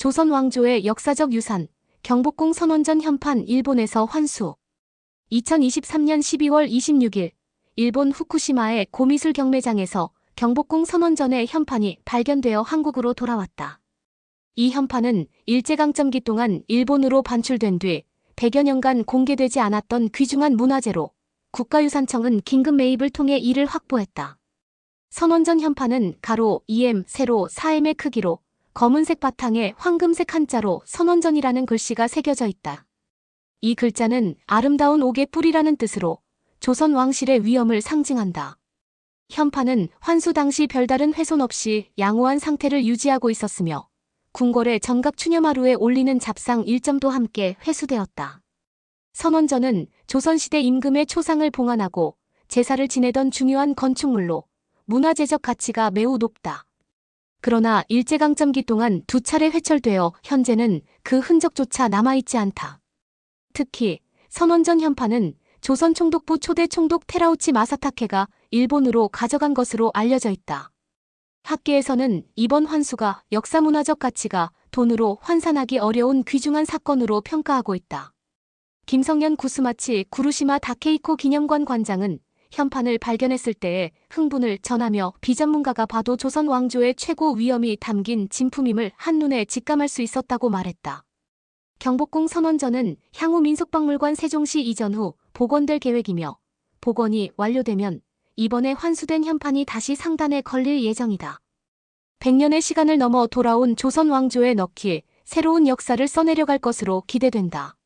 조선 왕조의 역사적 유산, 경복궁 선원전 현판 일본에서 환수. 2023년 12월 26일, 일본 후쿠시마의 고미술 경매장에서 경복궁 선원전의 현판이 발견되어 한국으로 돌아왔다. 이 현판은 일제강점기 동안 일본으로 반출된 뒤 100여 년간 공개되지 않았던 귀중한 문화재로 국가유산청은 긴급 매입을 통해 이를 확보했다. 선원전 현판은 가로 2m, 세로 4m의 크기로 검은색 바탕에 황금색 한자로 선원전이라는 글씨가 새겨져 있다. 이 글자는 아름다운 옥의 뿌리라는 뜻으로 조선 왕실의 위엄을 상징한다. 현판은 환수 당시 별다른 훼손 없이 양호한 상태를 유지하고 있었으며 궁궐의 정각 추념하루에 올리는 잡상 1점도 함께 회수되었다. 선원전은 조선시대 임금의 초상을 봉안하고 제사를 지내던 중요한 건축물로 문화재적 가치가 매우 높다. 그러나 일제강점기 동안 두 차례 회철되어 현재는 그 흔적조차 남아있지 않다. 특히 선원전 현판은 조선 총독부 초대 총독 테라우치 마사타케가 일본으로 가져간 것으로 알려져 있다. 학계에서는 이번 환수가 역사문화적 가치가 돈으로 환산하기 어려운 귀중한 사건으로 평가하고 있다. 김성년 구스마치 구루시마 다케이코 기념관 관장은 현판을 발견했을 때의 흥분을 전하며 비전문가가 봐도 조선 왕조의 최고 위엄이 담긴 진품임을 한눈에 직감할 수 있었다고 말했다. 경복궁 선원전은 향후 민속박물관 세종시 이전 후 복원될 계획이며 복원이 완료되면 이번에 환수된 현판이 다시 상단에 걸릴 예정이다. 100년의 시간을 넘어 돌아온 조선 왕조의 넣기에 새로운 역사를 써내려갈 것으로 기대된다.